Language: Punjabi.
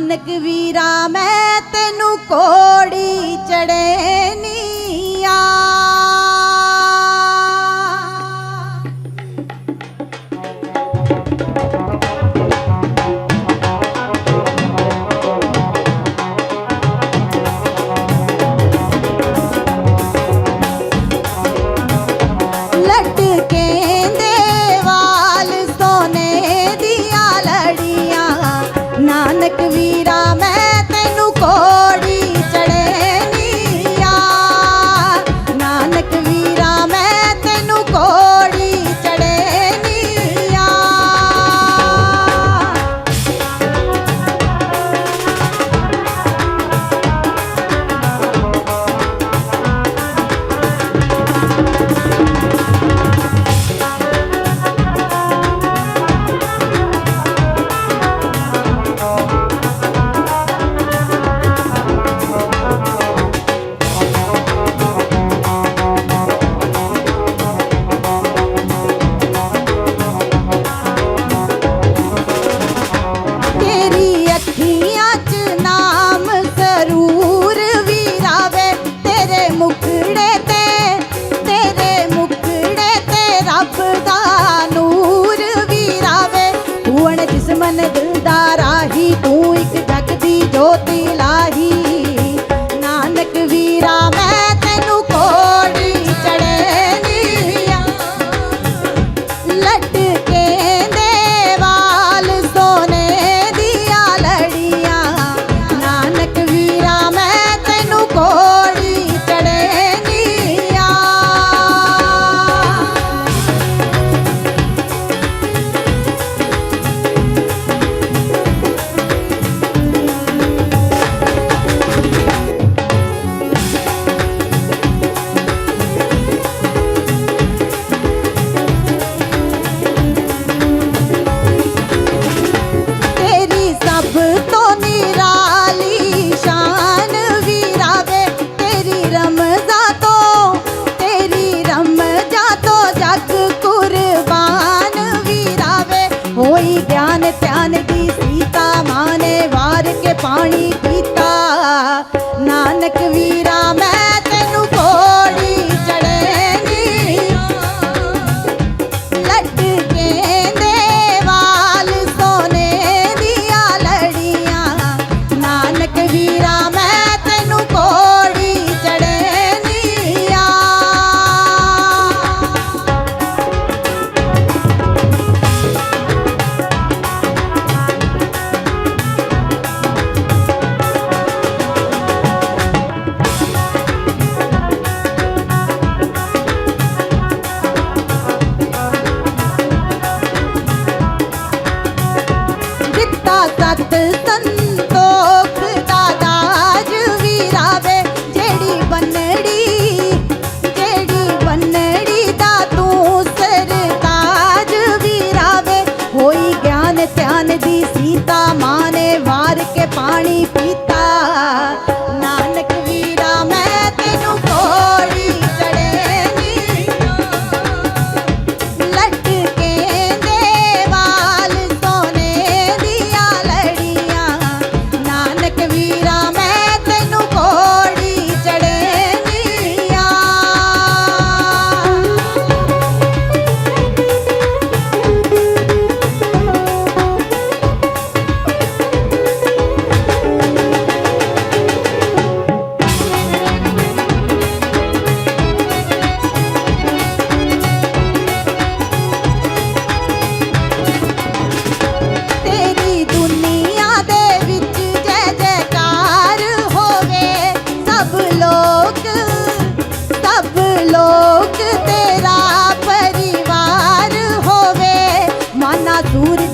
ਨਾਨਕ ਵੀਰਾ ਮੈਂ ਤੈਨੂੰ ਕੋੜੀ ਚੜੇਨੀ ਆ। ਬਾਣੀ ਕੀਤਾ ਨਾਨਕ ਵੀਰ माने वार के पानी पीते food